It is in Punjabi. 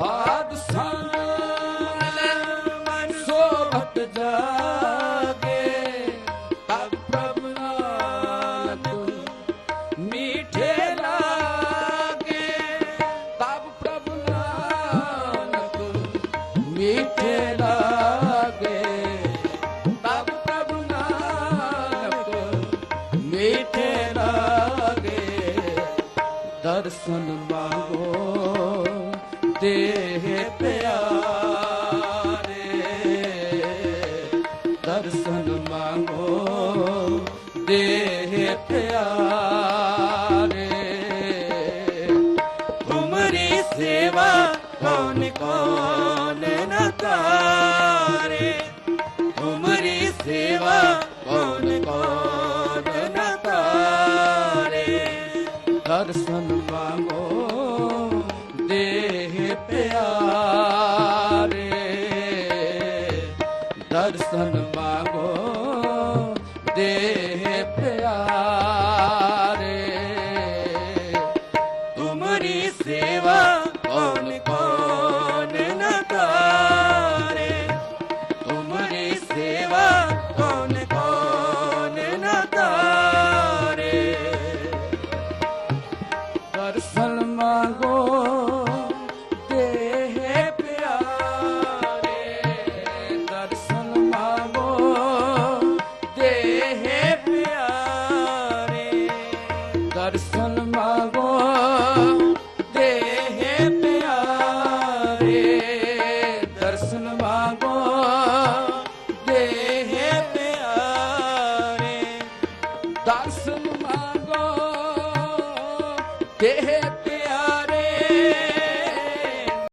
ਸਾਧ ਸੰਗ ਮਨ ਸੋਭਤ ਜਾਗੇ ਤਬ ਪ੍ਰਭ ਨਾਨਕ ਮੀਠੇ ਲਾਗੇ ਤਬ ਪ੍ਰਭ ਨਾਨਕ ਮੀਠੇ ਲਾਗੇ ਤਬ ਪ੍ਰਭ ਨਾਨਕ ਮੀਠੇ ਲਾਗੇ, ਦਰਸ਼ਨ ਮੰਗੋ ਦੇਹ ਪਿਆਰੇ ਦਰਸ਼ਨ ਮੰਗੋ ਦੇਹ ਪਿਆਰੇ ਤੁਮਰੀ ਸੇਵਾ ਕੌਣ ਕੌਣ ਨ ਤਾਰੇ ਤੁਮਰੀ ਸੇਵਾ ਕੌਣ ਕੌਣ ਨ ਤਾਰੇ ਦਰਸ਼ਨ ਮੰਗੋ ਮਿਲੇ ਪਿਆਰੇ, ਦਰਸ਼ਨ ਮਾਗੋ ਦੇਹ ਪਿਆਰੇ। ਤੁਮਰੀ ਸੇਵਾ ਕੌਣ ਕੌਣ ਨਾ ਸੇਵਾ ਕੌਣ ਕੌਣ ਨਾ ਕਰੇ? ਦਰਸ਼ਨ ਮਾਗੋ ਦਰਸ਼ਨ ਮਾਗੋ। ਦੇਹ ਪਿਆਰੇ ਦਰਸ਼ਨ ਮਾਗੋ। ਦੇਹ ਪਿਆਰੇ ਦਰਸ਼ਨ ਮਾਗੋ। ਦੇਹ ਪਿਆਰੇ